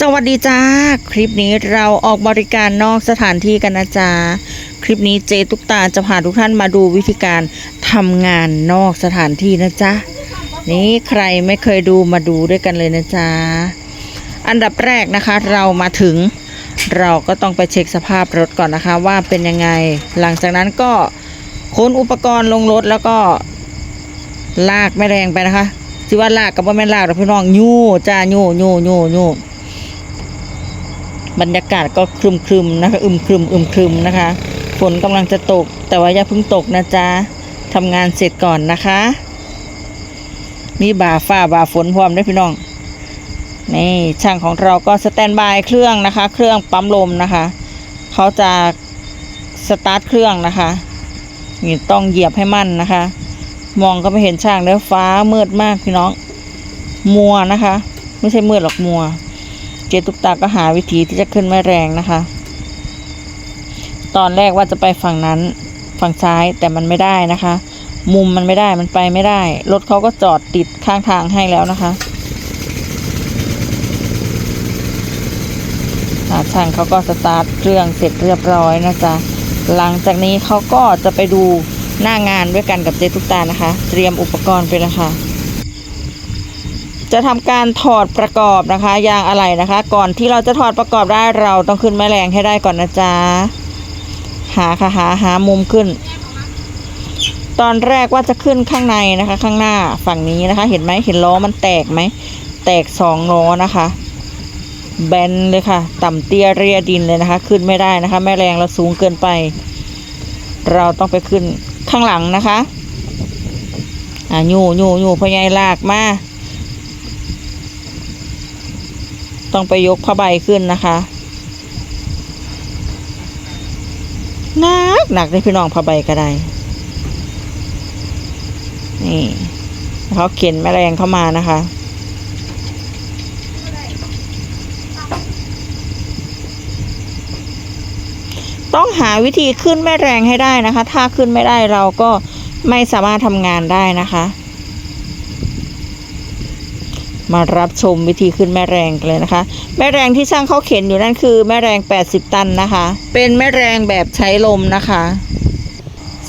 สวัสดีจ้า คลิปนี้เราออกบริการนอกสถานที่กันนะจ๊ะคลิปนี้เจตุกตาจะพาทุกท่านมาดูวิธีการทำงานนอกสถานที่นะจ๊ะนี่ใครไม่เคยดูมาดูด้วยกันเลยนะจ๊ะอันดับแรกนะคะ เรามาถึง เราก็ต้องไปเช็คสภาพรถก่อนนะคะ ว่าเป็นยังไง หลังจากนั้นก็ขนอุปกรณ์ลงรถแล้วก็ลากไม่แรงไปนะคะสิว่าลากกับว่าแม่ลากหรอกพี่น้องยู่จ้ายู่ยู่ยู่ยู่ บรรยากาศก็ครึมครึมๆนะคะอึมครึมอึมครึมนะคะ ฝนกำลังจะตก แต่ว่าอย่าเพิ่งตกนะจ๊ะทำงานเสร็จก่อนนะคะ มีบ่าฝ้าบ่าฝนพร้อมด้วยพี่น้องนี่ช่างของเราก็สแตนบายเครื่องนะคะ เครื่องปั๊มลมนะคะเขาจะสตาร์ทเครื่องนะคะนี่ต้องเหยียบให้มั่นนะคะ มองก็ไม่เห็นช่างแล้วฟ้ามืดมากพี่น้อง มัวนะคะ ไม่ใช่มืดหรอกมัว เจตุกตาก็หาวิธีที่จะขึ้นไม่แรงนะคะ ตอนแรกว่าจะไปฝั่งนั้นฝั่งซ้ายแต่มันไม่ได้นะคะ มุมมันไม่ได้มันไปไม่ได้ รถเขาก็จอดติดข้างทางให้แล้วนะคะอาช่างเขาก็สตาร์ทเครื่องเสร็จเรียบร้อยนะจ๊ะหลังจากนี้เขาก็จะไปดูหน้างานด้วยกันกับเจตุกตานะคะ เตรียมอุปกรณ์ไปแล้วค่ะ จะทำการถอดประกอบนะคะ ยางอะไหล่นะคะ ก่อนที่เราจะถอดประกอบได้เราต้องขึ้นแม่แรงให้ได้ก่อนนะจ๊ะหาค่ะหาหามุมขึ้น ตอนแรกว่าจะขึ้นข้างในนะคะ ข้างหน้าฝั่งนี้นะคะ เห็นไหมเห็นล้อมันแตกไหมแตกสองล้อนะคะ แบนเลยค่ะ ต่ำเตี้ยเรียดินเลยนะคะ ขึ้นไม่ได้นะคะ แม่แรงเราสูงเกินไป เราต้องไปขึ้นข้างหลังนะคะอ่ายู่ยู่ยู่พยายลากมา ต้องไปยกผ้าใบขึ้นนะคะหนักหนักเลยพี่น้องผ้าใบก็ได้ นี่เขาเข็นแมลงเข้ามานะคะต้องหาวิธีขึ้นแม่แรงให้ได้นะคะ ถ้าขึ้นไม่ได้เราก็ไม่สามารถทำงานได้นะคะ มารับชมวิธีขึ้นแม่แรงกันเลยนะคะ แม่แรงที่ช่างเขาเข็นอยู่นั่นคือแม่แรง 80 ตันนะคะ เป็นแม่แรงแบบใช้ลมนะคะ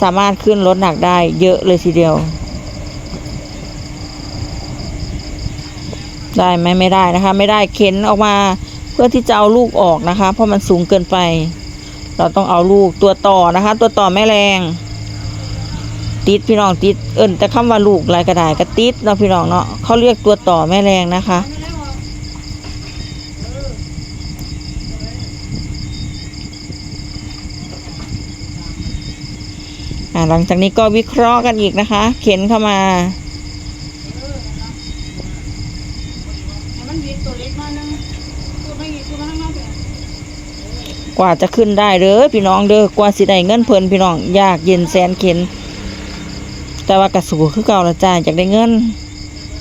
สามารถขึ้นรถหนักได้เยอะเลยทีเดียว ได้ไหมไม่ได้นะคะ ไม่ได้เข็นออกมาเพื่อที่จะเอาลูกออกนะคะ เพราะมันสูงเกินไป เราต้องเอาลูกตัวต่อนะคะ ตัวต่อแม่แรง ติดพี่น้องติดเอิญแต่คำว่าลูกลายกระดาษก็ติดเนาะพี่น้องเนาะเขาเรียกตัวต่อแม่แรงนะคะ หลังจากนี้ก็วิเคราะห์กันอีกนะคะ เข็นเข้ามากน้อยนึงตัวไม่กี่ตัวมันข้างนอกว่าจะขึ้นได้เด้อพี่น้องเด้อกว่าสิได้เงินเพลินพี่น้องยากเย็นแสนเข็น แต่ว่ากระสูคือเก่าละจ้าอยากได้เงิน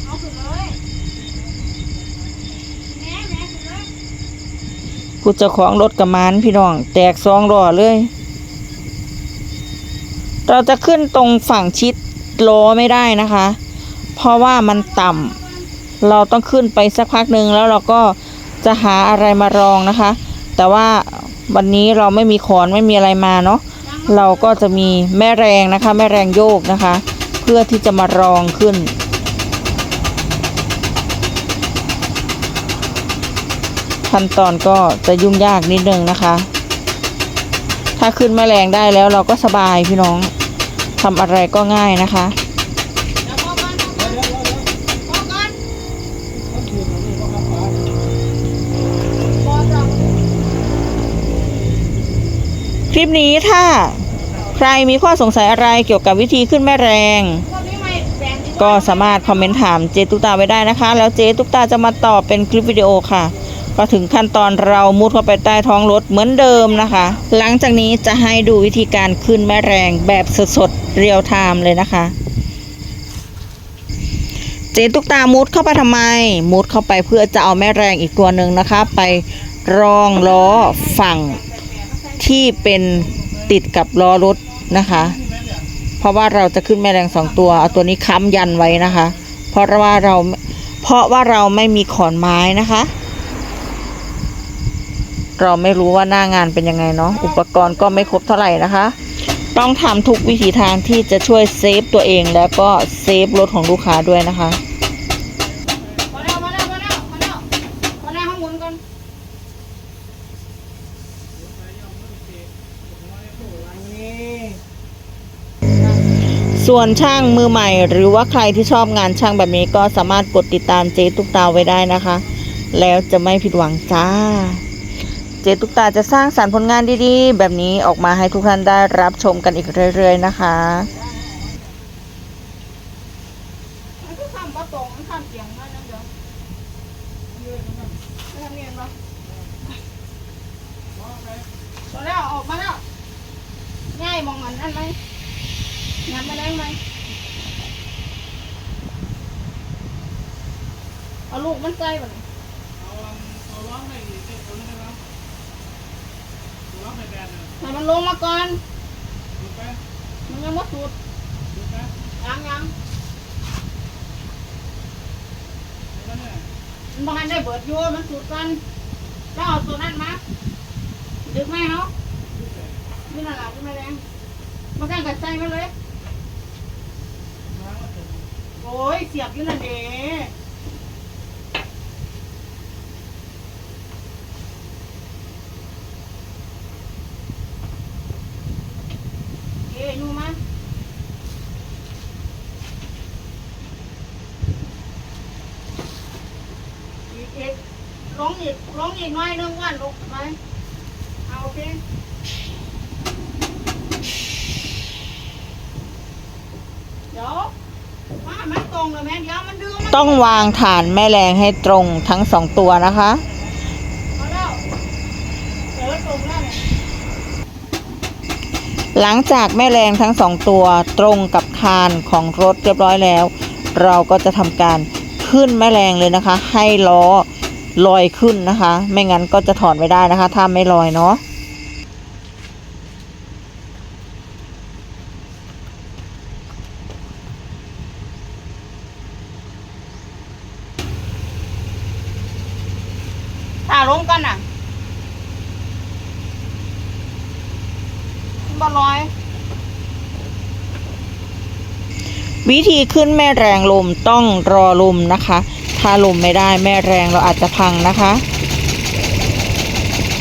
เอาขึ้นเลยแม่แม่ขึ้นเลยผู้เจ้าของรถกระมานพี่น้อง แตกสองล้อเลย เราจะขึ้นตรงฝั่งชิดล้อไม่ได้นะคะ เพราะว่ามันต่ำเราต้องขึ้นไปสักพักหนึ่งแล้วเราก็จะหาอะไรมารองนะคะ แต่ว่าวันนี้เราไม่มีขอนไม่มีอะไรมาเนาะเราก็จะมีแม่แรงนะคะ แม่แรงโยกนะคะ เพื่อที่จะมารองขึ้น ขั้นตอนก็จะยุ่งยากนิดนึงนะคะ ถ้าขึ้นแม่แรงได้แล้วเราก็สบายพี่น้องทำอะไรก็ง่ายนะคะคลิปนี้ถ้า รมีข้อสงสัยอะไรเกี่ยวกับวิธีขึ้นแม่แรง ก็สามารถคอมเมนต์ถามเจตุกตาไว้ได้นะคะ แล้วเจตุกตาจะมาตอบเป็นคลิปวิดีโอค่ะ ก็ถึงขั้นตอนเรามุดเข้าไปใต้ท้องรถเหมือนเดิมนะคะ หลังจากนี้จะให้ดูวิธีการขึ้นแม่แรงแบบสดๆเรียลไทม์เลยนะคะเจตุกตามุดเข้าไปทำไม มุดเข้าไปเพื่อจะเอาแม่แรงอีกตัวหนึ่งนะคะ ไปรองล้อฝั่งที่เป็นติดกับล้อรถ นะคะ เพราะว่าเราจะขึ้นแม่แรงสองตัวเอาตัวนี้ค้ำยันไว้นะคะ เพราะว่าเราเพราะว่าเราไม่มีขอนไม้นะคะ เราไม่รู้ว่าหน้างานเป็นยังไงเนาะอุปกรณ์ก็ไม่ครบเท่าไหร่นะคะ ต้องทำทุกวิถีทางที่จะช่วยเซฟตัวเองแล้วก็เซฟรถของลูกค้าด้วยนะคะ มาแล้วมาแล้วมาแล้วมาแล้วมาแล้วห้องหมุนก่อน ส่วนช่างมือใหม่ หรือว่าใครที่ชอบงานช่างแบบนี้ก็สามารถกดติดตามเจตุกตาไว้ได้นะคะ แล้วจะไม่ผิดหวังจ้า เจตุกตาจะสร้างสรรค์ผลงานดีๆ แบบนี้ออกมาให้ทุกท่านได้รับชมกันอีกเรื่อย ๆ นะคะมันคือคำว่าตรงมันคำเสียงมันนั่นเดี๋ยวไม่ทำเนียนปะมาแล้วออกมาแล้วง่ายมองอันนั้นไหม งานมาแรงไหมเอาลูกมันใจป่ะเนี่ยเอาล้อไม่เจ็บตัวนี้นะครับล้อไม่แบนนะให้มันลงมาก่อนดูไปมันยังไม่สุดดูไปยังยังแล้วเนี่ยมันบางได้เบิดอยู่มันสุดกันแล้วเอาตัวนั้นมาดึกไหมเนาะนี่น่ะหลับไม่แรงมากันกับใจมันเลยล้างก็ถึง โอ้ยเสียบอยู่นั่นเด้เอ้ยนูมาอีกอีกลงอีกลงอีกหน้อยนึงว่านลงไปเอาโอเค เดี๋ยวมา รงเลยแม่เดี๋ยวมันดื้อต้องวางฐานแม่แรงให้ตรงทั้งสองตัวนะคะ เอาแล้วเดี๋ยวตรงแล้วเนี่ยหลังจากแม่แรงทั้งสองตัวตรงกับคานของรถเรียบร้อยแล้ว เราก็จะทำการขึ้นแม่แรงเลยนะคะ ให้ล้อลอยขึ้นนะคะ ไม่งั้นก็จะถอดไม่ได้นะคะ ถ้าไม่ลอยเนาะ ถ้าลงกันน่ะมันบ่ลอย วิธีขึ้นแม่แรงลมต้องรอลมนะคะ ถ้าลมไม่ได้แม่แรงเราอาจจะพังนะคะ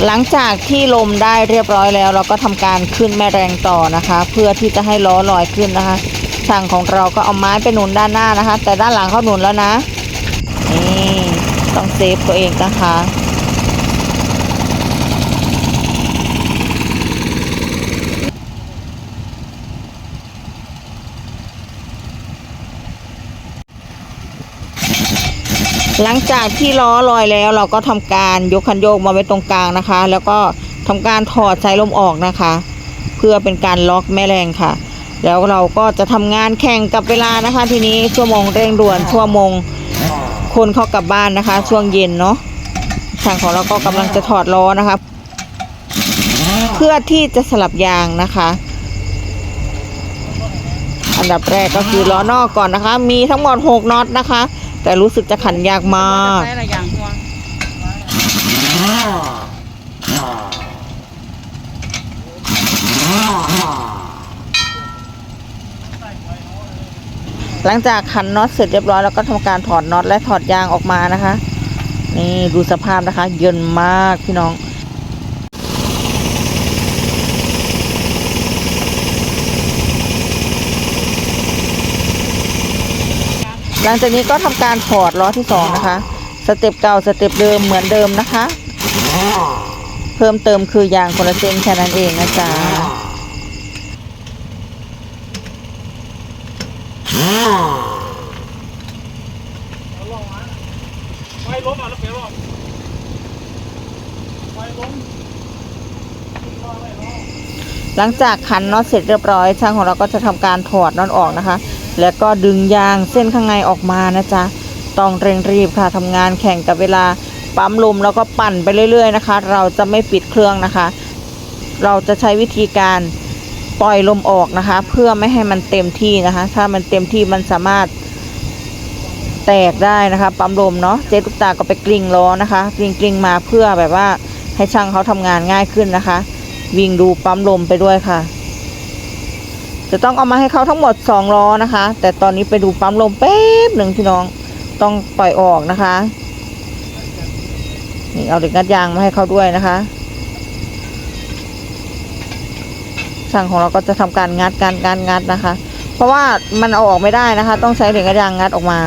หลังจากที่ลมได้เรียบร้อยแล้ว เราก็ทำการขึ้นแม่แรงต่อนะคะ เพื่อที่จะให้ล้อลอยขึ้นนะคะช่างของเราก็เอาไม้ไปหนุนด้านหน้านะคะ แต่ด้านหลังเขาหนุนแล้วนะนี่ต้องเซฟตัวเองนะคะ หลังจากที่ล้อลอยแล้วเราก็ทำการยกคันโยกมาไว้ตรงกลางนะคะ แล้วก็ทำการถอดสายลมออกนะคะ เพื่อเป็นการล็อกแม่แรงค่ะ แล้วเราก็จะทำงานแข่งกับเวลานะคะ ทีนี้ชั่วโมงเร่งด่วนชั่วโมงคนเข้ากลับบ้านนะคะ ช่วงเย็นเนาะช่างของเราก็กำลังจะถอดล้อนะคะ เพื่อที่จะสลับยางนะคะ อันดับแรกก็คือล้อนอกก่อนนะคะ มีทั้งหมด6น็อตนะคะ แต่รู้สึกจะขันยากมาก ใช้อะไรอย่างหัวหลังจากขันน็อตเสร็จเรียบร้อยแล้วก็ทำการถอดน็อตและถอดยางออกมานะคะ นี่ดูสภาพนะคะ เยินมากพี่น้อง หลังจากนี้ก็ทำการถอดล้อที่สองนะคะ สเต็ปเก่าสเต็ปเดิมเหมือนเดิมนะคะ เพิ่มเติมคือยางคนละเส้นแค่นั้นเองนะจ๊ะไฟล้มอะแล้วเปลี่ยนล้อไฟล้มหลังจากขันน็อตเสร็จเรียบร้อยช่างของเราก็จะทำการถอดน็อตออกนะคะ แล้วก็ดึงยางเส้นข้างในออกมานะจ๊ะต้องเร่งรีบค่ะทำงานแข่งกับเวลาปั๊มลมแล้วก็ปั่นไปเรื่อย ๆนะคะ เราจะไม่ปิดเครื่องนะคะ เราจะใช้วิธีการปล่อยลมออกนะคะ เพื่อไม่ให้มันเต็มที่นะคะ ถ้ามันเต็มที่มันสามารถแตกได้นะคะ ปั๊มลมเนาะเจ๊ตุ๊กตาก็ไปกลิ้งล้อนะคะกลิ้งกลิ้งมาเพื่อแบบว่าให้ช่างเขาทำงานง่ายขึ้นนะคะ วิ่งดูปั๊มลมไปด้วยค่ะ จะต้องเอามาให้เขาทั้งหมดสองล้อนะคะ แต่ตอนนี้ไปดูปั๊มลมแป๊บหนึ่งพี่น้องต้องปล่อยออกนะคะนี่เอาเหล็กงัดยางมาให้เขาด้วยนะคะช่างของเราก็จะทำการงัดการการงัดนะคะ เพราะว่ามันเอาออกไม่ได้นะคะ ต้องใช้เหล็กงัดยางงัดออกมา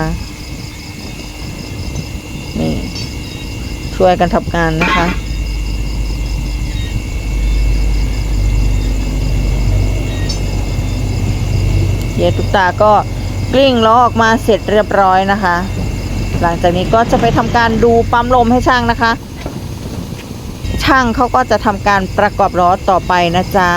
นี่ ช่วยกันทำงานนะคะ เยตุกตาก็กลิ้งล้อออกมาเสร็จเรียบร้อยนะคะ หลังจากนี้ก็จะไปทำการดูปั๊มลมให้ช่างนะคะ ช่างเขาก็จะทำการประกอบล้อต่อไปนะจ๊ะ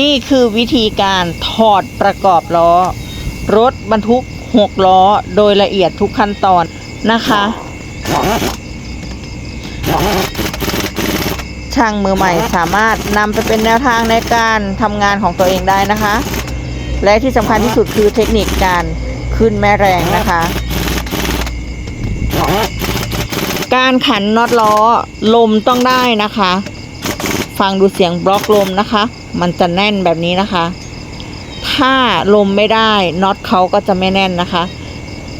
นี่คือวิธีการถอดประกอบล้อ รถบรรทุก6ล้อโดยละเอียดทุกขั้นตอนนะคะ ช่างมือใหม่สามารถนำไปเป็นแนวทางในการทำงานของตัวเองได้นะคะ และที่สำคัญที่สุดคือเทคนิคการขึ้นแม่แรงนะคะ การขันน็อตล้อลมต้องได้นะคะ ฟังดูเสียงบล็อกลมนะคะ มันจะแน่นแบบนี้นะคะ ถ้าลมไม่ได้น็อตเขาก็จะไม่แน่นนะคะ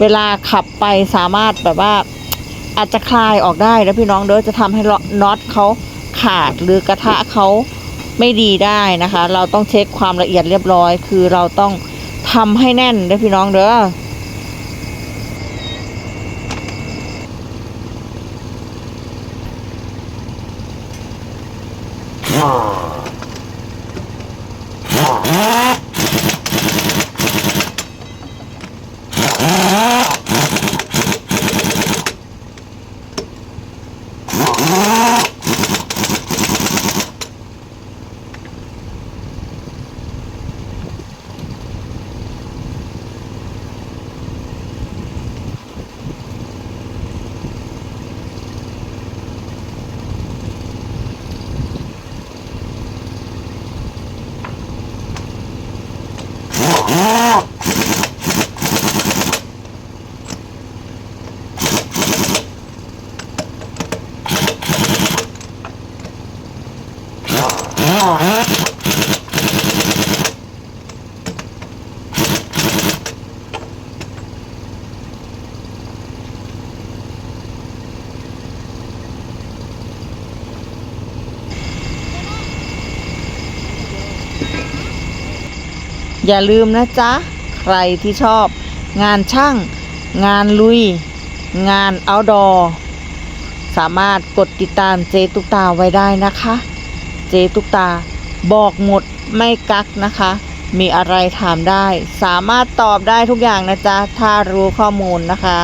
เวลาขับไปสามารถแบบว่า อาจจะคลายออกได้นะพี่น้องเด้อจะทำให้น็อตเขาขาดหรือกระทะเขาไม่ดีได้นะคะ เราต้องเช็คความละเอียดเรียบร้อย คือเราต้องทำให้แน่นนะพี่น้องเด้ออ อย่าลืมนะจ๊ะ ใครที่ชอบ งานช่าง งานลุย งาน outdoor สามารถกดติดตามเจตุกตาไว้ได้นะคะ เจตุกตาบอกหมดไม่กักนะคะ มีอะไรถามได้ สามารถตอบได้ทุกอย่างนะจ๊ะ ถ้ารู้ข้อมูลนะคะ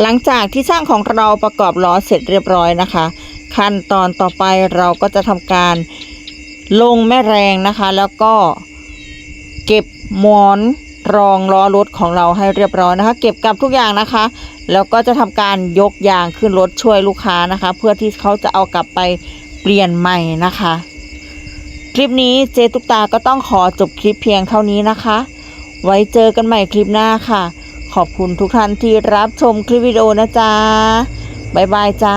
หลังจากที่ช่างของเราประกอบล้อเสร็จเรียบร้อยนะคะ ขั้นตอนต่อไปเราก็จะทำการลงแม่แรงนะคะ แล้วก็เก็บมอนรองล้อรถของเราให้เรียบร้อยนะคะ เก็บกลับทุกอย่างนะคะ แล้วก็จะทำการยกยางขึ้นรถช่วยลูกค้านะคะ เพื่อที่เขาจะเอากลับไปเปลี่ยนใหม่นะคะ คลิปนี้เจตุกตาก็ต้องขอจบคลิปเพียงเท่านี้นะคะ ไว้เจอกันใหม่คลิปหน้าค่ะ ขอบคุณทุกท่านที่รับชมคลิปวิดีโอนะจ๊ะ บ๊ายบายจ้า